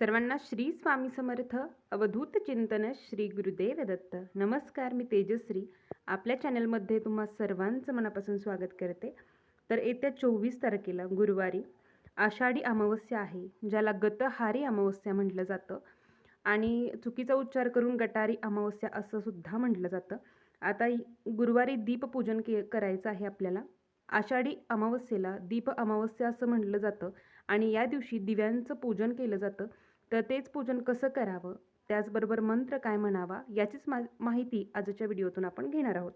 सर्वांना श्री स्वामी समर्थ अवधूत चिंतन श्री गुरुदेव दत्त. नमस्कार मी तेजश्री. आपल्या चॅनलमध्ये तुम्हा सर्वांचं मनापासून स्वागत करते. तर येत्या चोवीस तारखेला गुरुवारी आषाढी अमावस्या आहे ज्याला गतहारी अमावस्या म्हटलं जातं. आणि चुकीचा उच्चार करून गटारी अमावस्या असं सुद्धा म्हटलं जातं. आता गुरुवारी दीपपूजन के करायचं आहे आपल्याला. आषाढी अमावस्येला दीप अमावस्या असं म्हटलं जातं. आणि या दिवशी दिव्यांचं पूजन केलं जातं. तर तेच पूजन कसं करावं? त्याचबरोबर मंत्र काय म्हणावा? याचीच मा माहिती आजच्या व्हिडिओतून आपण घेणार आहोत.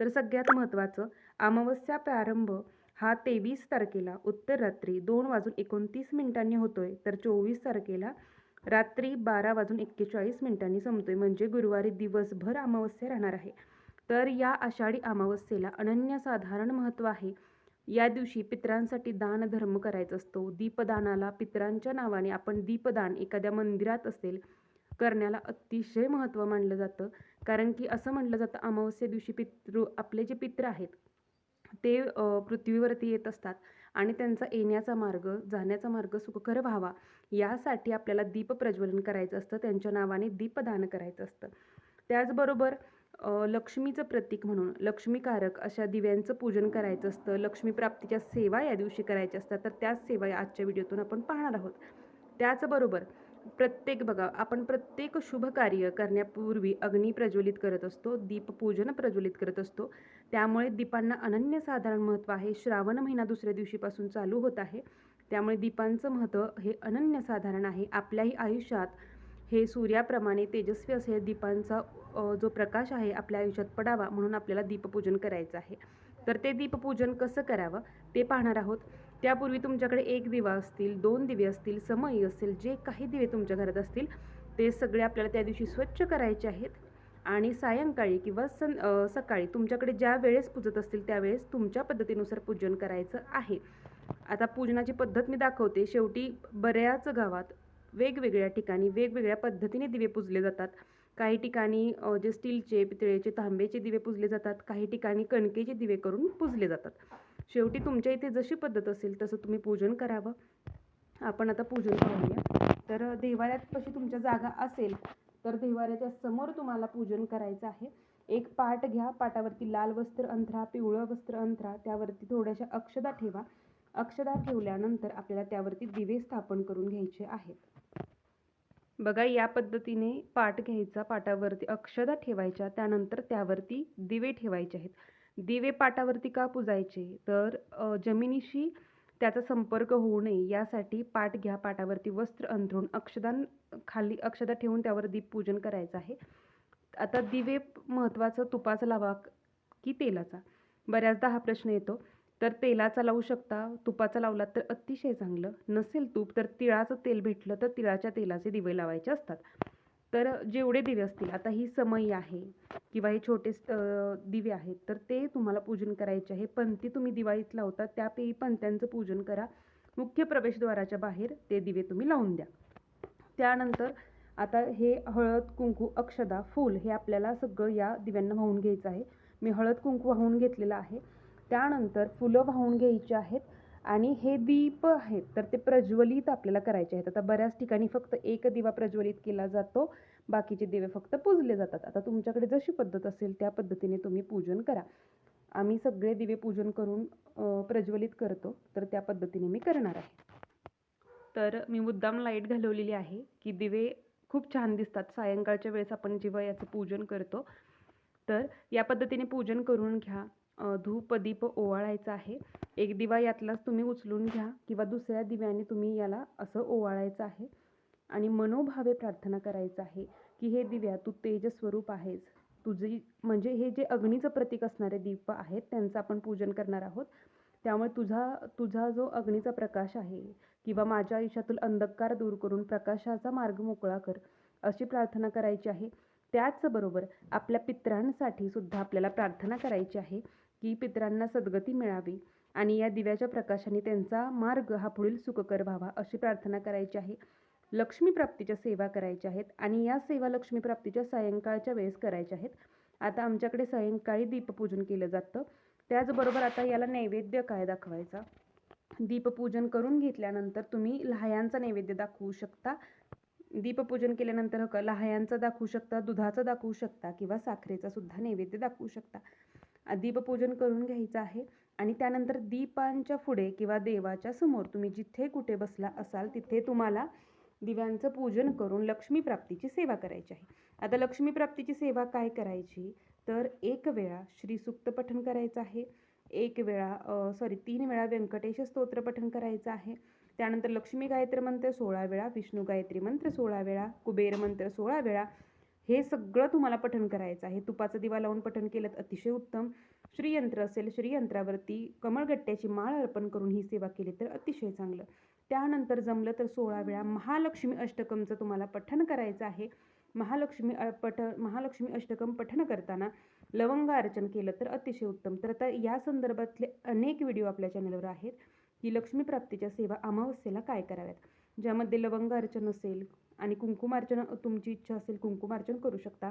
तर सगळ्यात महत्त्वाचं अमावस्या प्रारंभ हा तेवीस तारखेला उत्तर रात्री दोन वाजून एकोणतीस मिनिटांनी होतोय. तर चोवीस तारखेला रात्री बारा वाजून एक्केचाळीस मिनिटांनी संपतोय म्हणजे गुरुवारी दिवसभर अमावस्या राहणार आहे. तर या आषाढी अमावस्येला अनन्यसाधारण महत्त्व आहे. या दिवशी पितरांसाठी दान धर्म करायचा असतो. दीपदानाला पितरांच्या नावाने आपण दीपदान एखाद्या मंदिरात असेल करण्याला अतिशय महत्त्व मानलं जातं. कारण की असं म्हटलं जातं अमावस्या दिवशी पितृ आपले जे पित्र आहेत ते पृथ्वीवरती येत असतात आणि त्यांचा येण्याचा मार्ग जाण्याचा मार्ग सुखकर व्हावा यासाठी आपल्याला दीप प्रज्वलन करायचं असतं. त्यांच्या नावाने दीपदान करायचं असतं. त्याचबरोबर लक्ष्मीचं प्रतीक म्हणून लक्ष्मीकारक अशा दिव्यांचं पूजन करायचं असतं लक्ष्मी प्राप्तीच्या सेवा या दिवशी करायच्या असतात तर त्याच सेवा या आजच्या व्हिडिओतून आपण पाहणार आहोत. त्याचबरोबर प्रत्येक बघा आपण प्रत्येक शुभ कार्य करण्यापूर्वी अग्नी प्रज्वलित करत असतो दीपपूजन प्रज्वलित करत असतो. त्यामुळे दीपांना अनन्यसाधारण महत्त्व आहे. श्रावण महिना दुसऱ्या दिवशीपासून चालू होत आहे. त्यामुळे दीपांचं महत्त्व हे अनन्यसाधारण आहे. आपल्याही आयुष्यात हे सूर्याप्रमाणे तेजस्वी असे दीपांचा जो प्रकाश आहे आपल्या आयुष्यात पडावा म्हणून आपल्याला दीपपूजन करायचं आहे. तर ते दीपपूजन कसं करावं ते पाहणार आहोत. त्यापूर्वी तुमच्याकडे एक दिवा असतील दोन दिवे असतील समयी असेल जे काही दिवे तुमच्या घरात असतील ते सगळे आपल्याला त्या दिवशी स्वच्छ करायचे आहेत. आणि सायंकाळी किंवा सं सकाळी तुमच्याकडे ज्या वेळेस पूजत असतील त्यावेळेस तुमच्या पद्धतीनुसार पूजन करायचं आहे. आता पूजनाची पद्धत मी दाखवते. शेवटी बऱ्याच गावात वेगवेगळ्या ठिकाणी वेगवेगळ्या पद्धतीने दिवे पुजले जातात. काही ठिकाणी जे स्टीलचे पितळेचे तांबेचे दिवे पुजले जातात. काही ठिकाणी कणकेचे दिवे करून पुजले जातात. शेवटी तुमच्या इथे जशी पद्धत असेल तसं तुम्ही पूजन करावं. आपण आता पूजन पाहूया. तर देवाऱ्यात कशी तुमच्या जागा असेल तर देवाऱ्याच्या समोर तुम्हाला पूजन करायचं आहे. एक पाट घ्या पाटावरती लाल वस्त्र अंथरा पिवळं वस्त्र अंथरा त्यावरती थोड्याशा अक्षदा ठेवा. अक्षदा ठेवल्यानंतर आपल्याला त्यावरती दिवे स्थापन करून घ्यायचे आहेत. बघा या पद्धतीने पाट घ्यायचा पाटावरती अक्षदा ठेवायच्या त्यानंतर त्यावरती दिवे ठेवायचे आहेत. दिवे पाटावरती का पुजायचे? तर जमिनीशी त्याचा संपर्क होऊ नये यासाठी पाट घ्या पाटावरती वस्त्र अंथरून अक्षदान खाली अक्षदा ठेवून त्यावर दीप पूजन करायचं आहे. आता दिवे महत्त्वाचं तुपाचा लावा की तेलाचा? बऱ्याचदा हा प्रश्न येतो. तर तेलाचा लावू शकता. तुपाचा लावलात तर अतिशय चांगलं. नसेल तूप तर तिळाचं तेल भेटलं तर तिळाच्या तेलाचे दिवे लावायचे असतात. तर जेवढे दिवे असतील आता ही समई आहे किंवा हे छोटे दिवे आहेत तर ते तुम्हाला पूजन करायचे आहे. पंथी तुम्ही दिवाळीत लावता त्यापैकी पंत्यांचं पूजन करा. मुख्य प्रवेशद्वाराच्या बाहेर ते दिवे तुम्ही लावून द्या. त्यानंतर आता हे हळद कुंकू अक्षदा फूल हे आपल्याला सगळं या दिव्यांना वाहून घ्यायचं आहे. मी हळद कुंकू वाहून घेतलेलं आहे. त्यानंतर फुलं वाहून घ्यायची आहेत आणि हे दीप आहेत तर ते प्रज्वलित आपल्याला करायचे आहेत. आता बऱ्याच ठिकाणी फक्त एक दिवा प्रज्वलित केला जातो बाकीचे दिवे फक्त पूजले जातात. आता तुमच्याकडे जशी पद्धत असेल त्या पद्धतीने तुम्ही पूजन करा. आम्ही सगळे दिवे पूजन करून प्रज्वलित करतो तर त्या पद्धतीने मी करणार आहे. तर मी मुद्दाम लाइट घालवलेली आहे की दिवे खूप छान दिसतात. सायंकाळच्या वेळेस आपण जेव्हा याचं पूजन करतो तर या पद्धतीने पूजन करून घ्या. धूप दीप ओवाळायचा आहे. एक दिवा यातलाच तुम्ही उचलून घ्या किंवा दुसऱ्या दिव्याने तुम्ही याला असं ओवाळायचं आहे. आणि मनोभावे प्रार्थना करायचं आहे की हे दिव्या तू तेजस्वरूप आहेस. तुझी म्हणजे हे जे अग्नीचं प्रतीक असणारे दीप आहेत त्यांचं आपण पूजन करणार आहोत. त्यामुळे तुझा तुझा जो अग्नीचा प्रकाश आहे किंवा माझ्या आयुष्यातील अंधकार दूर करून प्रकाशाचा मार्ग मोकळा कर अशी प्रार्थना करायची आहे. त्याचबरोबर आपल्या पितरांसाठी सुद्धा आपल्याला प्रार्थना करायची आहे. की पितरांना सद्गती मिळावी आणि या दिव्याच्या प्रकाशाने त्यांचा मार्ग हा पुढील सुखकर व्हावा अशी प्रार्थना करायची आहे. लक्ष्मीप्राप्तीच्या सेवा करायच्या आहेत आणि या सेवा लक्ष्मीप्राप्तीच्या सायंकाळच्या वेळेस करायच्या आहेत. आता आमच्याकडे सायंकाळी दीपपूजन केलं जातं. त्याचबरोबर आता याला नैवेद्य काय दाखवायचा? दीपपूजन करून घेतल्यानंतर तुम्ही लहायांचा नैवेद्य दाखवू शकता. दीपपूजन केल्यानंतर का लहायांचा दाखवू शकता दुधाचा दाखवू शकता किंवा साखरेचा सुद्धा नैवेद्य दाखवू शकता. दीपपूजन करून घ्यायचं आहे. आणि त्यानंतर दीपांच्या पुढे किंवा देवाच्या समोर तुम्ही जिथे कुठे बसला असाल तिथे तुम्हाला दिव्यांचं पूजन करून लक्ष्मीप्राप्तीची सेवा करायची आहे. आता लक्ष्मीप्राप्तीची सेवा काय करायची? तर एक वेळा श्रीसुक्त पठण करायचं आहे. एक वेळा सॉरी तीन वेळा व्यंकटेश स्तोत्र पठण करायचं आहे. त्यानंतर लक्ष्मी गायत्री मंत्र सोळा वेळा विष्णू गायत्री मंत्र सोळा वेळा कुबेर मंत्र सोळा वेळा हे सगळं तुम्हाला पठण करायचं आहे. तुपाचा दिवा लावून पठण केलं तर अतिशय उत्तम. श्रीयंत्र असेल श्रीयंत्रावरती कमळगट्ट्याची माळ अर्पण करून ही सेवा केली तर अतिशय चांगलं. त्यानंतर जमलं तर सोळा वेळा महालक्ष्मी अष्टकमचं तुम्हाला पठण करायचं आहे. महालक्ष्मी अ- पठ महालक्ष्मी अष्टकम पठण करताना लवंग अर्चन केलं तर अतिशय उत्तम. तर आता या संदर्भातले अनेक व्हिडिओ आपल्या चॅनलवर आहेत की लक्ष्मी प्राप्तीच्या सेवा अमावस्येला काय कराव्यात? ज्यामध्ये लवंग अर्चन असेल आणि कुंकुमार्चन तुमची इच्छा असेल कुंकुमार्चन करू शकता.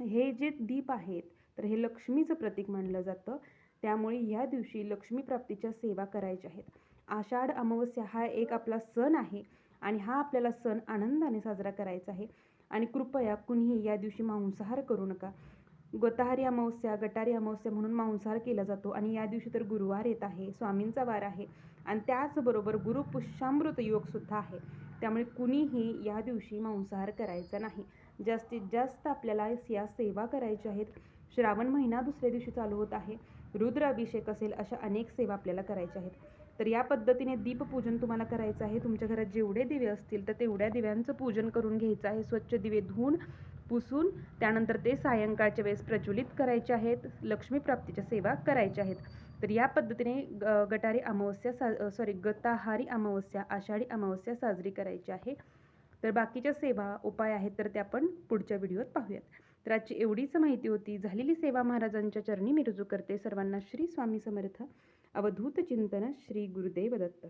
हे जे दीप आहेत तर हे लक्ष्मीचं प्रतीक मानलं जातं. त्यामुळे या दिवशी लक्ष्मी प्राप्तीच्या सेवा करायच्या आहेत. आषाढ अमावस्या हा एक आपला सण आहे आणि हा आपल्याला सण आनंदाने साजरा करायचा आहे. आणि कृपया कुणीही या दिवशी मांसाहार करू नका. गोताहारी अमावस्या गटारी अमावस्या म्हणून मांसाहार केला जातो आणि या दिवशी तर गुरुवार येत आहे स्वामींचा वार आहे. आणि त्याचबरोबर गुरुपुष्यामृत योगसुद्धा आहे. त्यामुळे कुणीही या दिवशी मांसाहार करायचा नाही. जास्तीत जास्त आपल्याला या सेवा करायच्या आहेत. श्रावण महिना दुसऱ्या दिवशी चालू होत आहे. रुद्र अभिषेक असेल अशा अनेक सेवा आपल्याला करायच्या आहेत. तर या पद्धतीने दीपपूजन तुम्हाला करायचं आहे. तुमच्या घरात जेवढे दिवे असतील तर तेवढ्या दिव्यांचं पूजन करून घ्यायचं आहे. स्वच्छ दिवे धुवून पुसून त्यानंतर ते सायंकाळच्या वेळेस प्रज्वलित करायचे आहेत. लक्ष्मी प्राप्तीच्या सेवा करायच्या आहेत. तर या पद्धतीने ग- गटारी अमावस्या सा सॉरी गताहारी अमावस्या आषाढी अमावस्या साजरी करायची आहे. तर बाकीच्या सेवा उपाय आहेत तर ते आपण पुढच्या व्हिडिओत पाहूयात. तर आजची एवढीच माहिती होती. झालेली सेवा महाराजांच्या चरणी मी रुजू करते. सर्वांना श्री स्वामी समर्थ. अवधूत चिंतन श्री गुरुदेव दत्त.